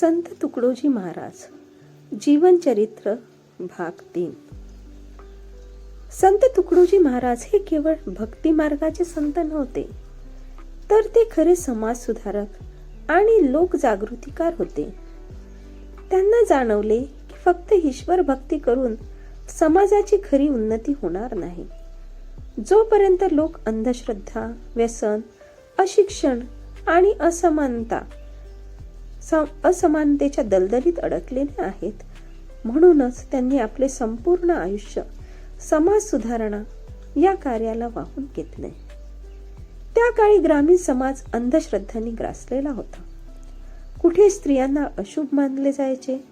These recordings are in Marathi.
संत तुकडोजी महाराज जीवनचरित्र भाग तीन. संत तुकडोजी महाराज हे केवळ भक्ती मार्गाचे संत नव्हते तर ते खरे समाज सुधारक आणि लोकजागृतीकार होते. त्यांना जाणवले की फक्त ईश्वर भक्ती करून समाजाची खरी उन्नती होणार नाही. जोपर्यंत लोक अंधश्रद्धा व्यसन अशिक्षण आणि असमानता सम- असमानतेच्या दलदलीत अडकलेले आहेत. म्हणूनच त्यांनी आपले संपूर्ण आयुष्य समाज सुधारणा या कार्याला वाहून घेतले. त्या काळी ग्रामीण समाज अंधश्रद्धांनी ग्रासलेला होता. कुठे स्त्रियांना अशुभ मानले जायचे?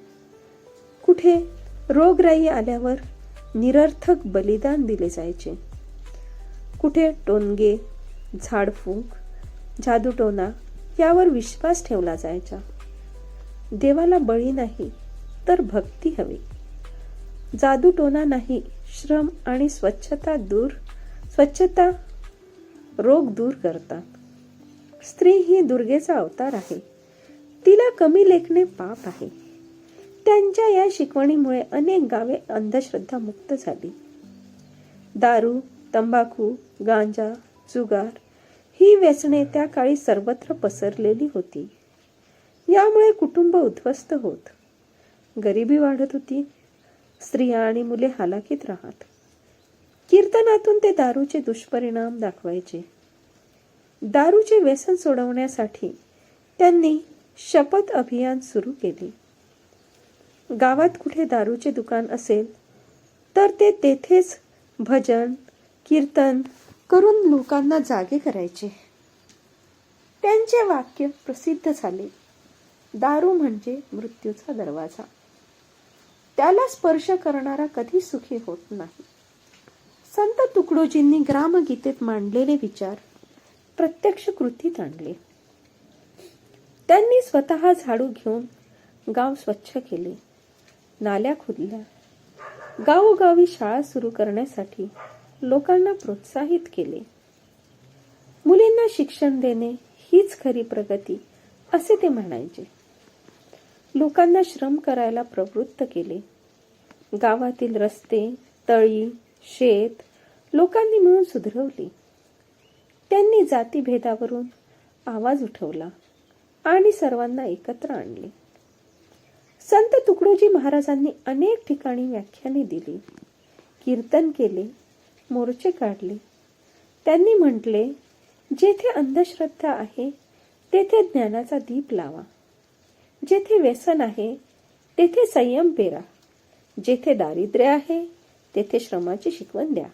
कुठे रोगराई आल्यावर निरर्थक बलिदान दिले जायचे? कुठे टोनगे झाडफूक जादूटोना यावर विश्वास ठेवला जायचा? देवाला बळी नाही तर भक्ती हवी. जादूटोना नाही श्रम आणि स्वच्छता दूर स्वच्छता रोग दूर करतात. स्त्री ही दुर्गेचा अवतार आहे. तिला कमी लेखणे पाप आहे. त्यांच्या या शिकवणीमुळे अनेक गावे अंधश्रद्धा मुक्त झाली. दारू तंबाखू गांजा जुगार ही व्यसने त्या काळी सर्वत्र पसरलेली होती. यामुळे कुटुंब उद्ध्वस्त होत. गरिबी वाढत होती. स्त्रिया आणि मुले हालाकीत राहत. कीर्तनातून ते दारूचे दुष्परिणाम दाखवायचे. दारूचे व्यसन सोडवण्यासाठी त्यांनी शपथ अभियान सुरू केले. गावात कुठे दारूचे दुकान असेल तर ते तेथेच भजन कीर्तन करून लोकांना जागे करायचे. त्यांचे वाक्य प्रसिद्ध झाले. दारू म्हणजे मृत्यूचा दरवाजा. त्याला स्पर्श करणारा कधी सुखी होत नाही. संत तुकडोजींनी ग्रामगीतेत मांडलेले विचार प्रत्यक्ष कृतीत आणले. त्यांनी स्वतः झाडू घेऊन गाव स्वच्छ केले. नाल्या खुदल्या. गावोगावी शाळा सुरू करण्यासाठी लोकांना प्रोत्साहित केले. मुलींना शिक्षण देणे हीच खरी प्रगती असे ते म्हणायचे. लोकांना श्रम करायला प्रवृत्त केले. गावातील रस्ते तळी शेत लोकांनी मिळून सुधरवली. त्यांनी जातीभेदावरून आवाज उठवला आणि सर्वांना एकत्र आणले. संत तुकडोजी महाराजांनी अनेक ठिकाणी व्याख्याने दिली कीर्तन केले मोर्चे काढले. त्यांनी म्हटले जेथे अंधश्रद्धा आहे तेथे ज्ञानाचा दीप लावा. जेथे व्यसन आहे तेथे संयम पेरा. जेथे दारिद्र्य आहे तेथे श्रमाची शिकवण द्या.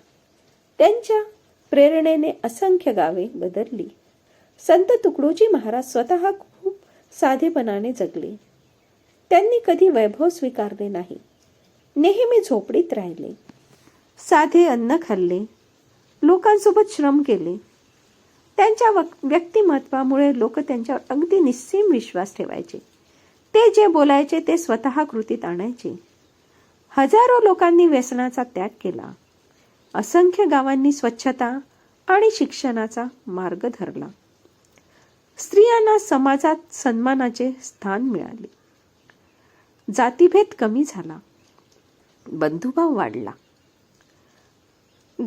त्यांच्या प्रेरणेने असंख्य गावे बदलली. संत तुकडोजी महाराज स्वतः खूप साधेपणाने जगले. त्यांनी कधी वैभव स्वीकारले नाही. नेहमी झोपडीत राहिले. साधे अन्न खाल्ले. लोकांसोबत श्रम केले. त्यांच्या व्यक्तिमत्वामुळे लोक त्यांच्यावर अगदी निस्सीम विश्वास ठेवायचे. ते जे बोलायचे ते स्वतः कृतीत आणायचे. हजारो लोकांनी व्यसनाचा त्याग केला. असंख्य गावांनी स्वच्छता आणि शिक्षणाचा मार्ग धरला. स्त्रियांना समाजात सन्मानाचे स्थान मिळाले. जातीभेद कमी झाला. बंधुभाव वाढला.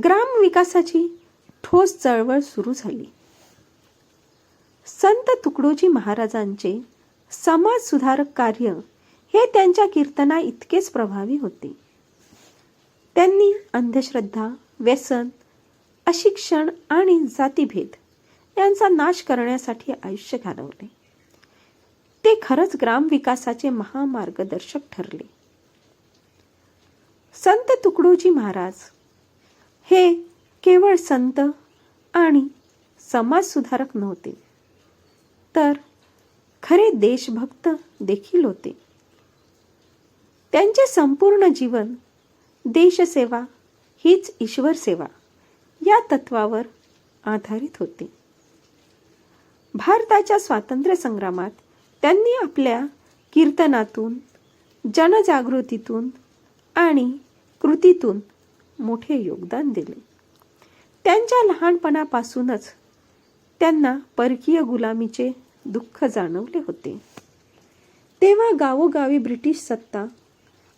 ग्राम विकासाची ठोस चळवळ सुरू झाली. संत तुकडोजी महाराजांचे समाज सुधारक कार्य हे त्यांच्या कीर्तना इतकेच प्रभावी होते. त्यांनी अंधश्रद्धा व्यसन अशिक्षण आणि जातीभेद यांचा नाश करण्यासाठी आयुष्य घालवले. ते खरंच ग्रामविकासाचे महामार्गदर्शक ठरले. संत तुकडोजी महाराज हे केवळ संत आणि समाजसुधारक नव्हते तर खरे देशभक्त देखील होते. त्यांचे संपूर्ण जीवन देशसेवा हीच ईश्वर सेवा या तत्वावर आधारित होते. भारताच्या स्वातंत्र्य संग्रामात त्यांनी आपल्या कीर्तनातून जनजागृतीतून आणि कृतीतून मोठे योगदान दिले. त्यांच्या लहानपणापासूनच त्यांना परकीय गुलामीचे दुःख जाणवले होते. तेव्हा गावोगावी ब्रिटिश सत्ता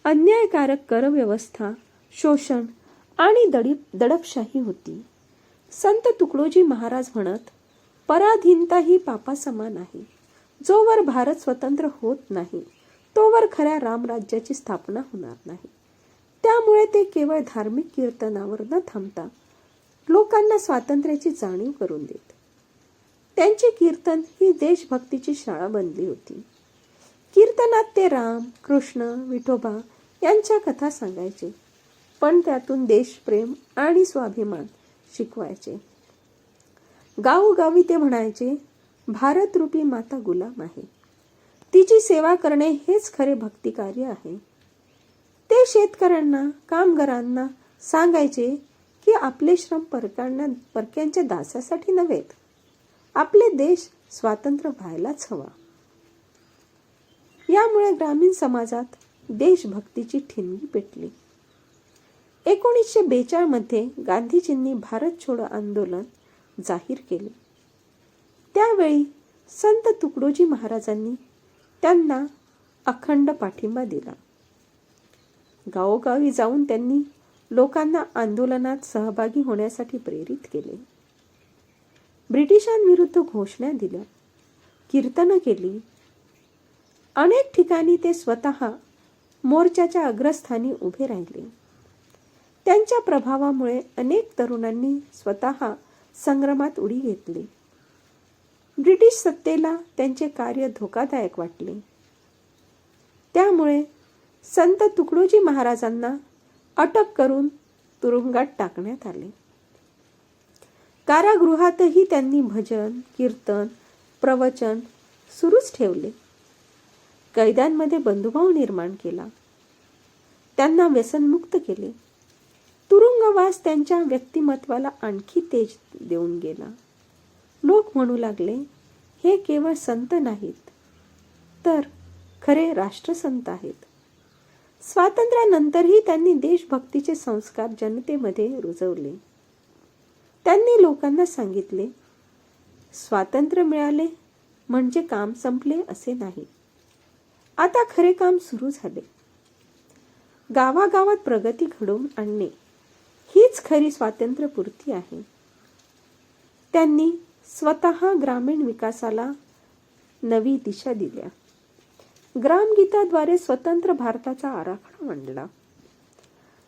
अन्यायकारक करव्यवस्था शोषण आणि दडी दडपशाही होती. संत तुकडोजी महाराज म्हणत पराधीनता ही पापासमान आहे. जोवर भारत स्वतंत्र होत नाही तोवर खऱ्या रामराज्याची स्थापना होणार नाही. त्यामुळे ते केवळ धार्मिक कीर्तनावर न थांबता लोकांना स्वातंत्र्याची जाणीव करून देत. त्यांचे कीर्तन ही देशभक्तीची शाळा बनली होती. कीर्तनात ते राम कृष्ण विठोबा यांच्या कथा सांगायचे. पण त्यातून देशप्रेम आणि स्वाभिमान शिकवायचे. गावोगावी ते म्हणायचे भारतरूपी माता गुलाम आहे. तिची सेवा करणे हेच खरे भक्ती कार्य आहे. ते शेतकऱ्यांना कामगारांना सांगायचे की आपले श्रम परकांना परक्यांच्या दासासाठी नव्हेत. आपले देश स्वातंत्र्य व्हायलाच हवा. यामुळे ग्रामीण समाजात देशभक्तीची ठिणगी पेटली. एकोणीसशे बेचाळमध्ये गांधीजींनी भारत छोडो आंदोलन जाहीर केले. त्यावेळी संत तुकडोजी महाराजांनी त्यांना अखंड पाठिंबा दिला. गावोगावी जाऊन त्यांनी लोकांना आंदोलनात सहभागी होण्यासाठी प्रेरित केले. ब्रिटिशांविरुद्ध घोषणा दिल्या. कीर्तनं केली. अनेक ठिकाणी ते स्वतः मोर्चाच्या अग्रस्थानी उभे राहिले. त्यांच्या प्रभावामुळे अनेक तरुणांनी स्वतः संग्रामात उडी घेतली. ब्रिटिश सत्तेला त्यांचे कार्य धोकादायक वाटले. त्यामुळे संत तुकडोजी महाराजांना अटक करून तुरुंगात टाकण्यात आले. कारागृहातही त्यांनी भजन कीर्तन प्रवचन सुरूच ठेवले. कैद्यांमध्ये बंधुभाव निर्माण केला. त्यांना व्यसनमुक्त केले. तुरुंगवास त्यांच्या व्यक्तिमत्वाला आणखी तेज देऊन गेला. लोक म्हणू लागले हे केवळ संत नाहीत तर खरे राष्ट्रसंत आहेत. स्वातंत्र्यानंतरही त्यांनी देशभक्तीचे संस्कार जनतेमध्ये रुजवले. त्यांनी लोकांना सांगितले स्वातंत्र्य मिळाले म्हणजे काम संपले असे नाही. आता खरे काम सुरू झाले. गावागावात प्रगती घडवून आणणे हीच खरी स्वातंत्र्यपूर्ती आहे. त्यांनी स्वतः ग्रामीण विकासाला नवी दिशा दिल्या. ग्रामगीताद्वारे स्वतंत्र भारताचा आराखडा मांडला.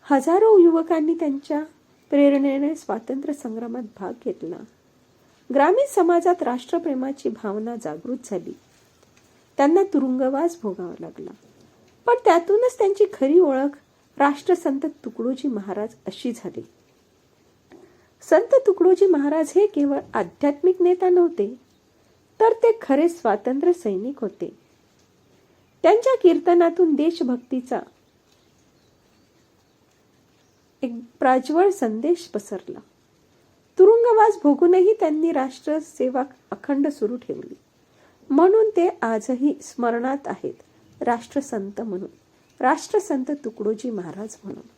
हजारो युवकांनी त्यांच्या प्रेरणेने स्वातंत्र्य संग्रामात भाग घेतला. ग्रामीण समाजात राष्ट्रप्रेमाची भावना जागृत झाली. त्यांना तुरुंगवास भोगावा लागला. पण त्यातूनच त्यांची खरी ओळख राष्ट्रसंत तुकडोजी महाराज अशी झाली. संत तुकडोजी महाराज हे केवळ आध्यात्मिक नेता नव्हते तर ते खरे स्वातंत्र्य सैनिक होते. त्यांच्या कीर्तनातून देशभक्तीचा एक प्राज्वळ संदेश पसरला. तुरुंगवास भोगूनही त्यांनी राष्ट्र सेवा अखंड सुरू ठेवली. म्हणून ते आजही स्मरणात आहेत. राष्ट्रसंत म्हणून. राष्ट्रसंत तुकडोजी महाराज म्हणून.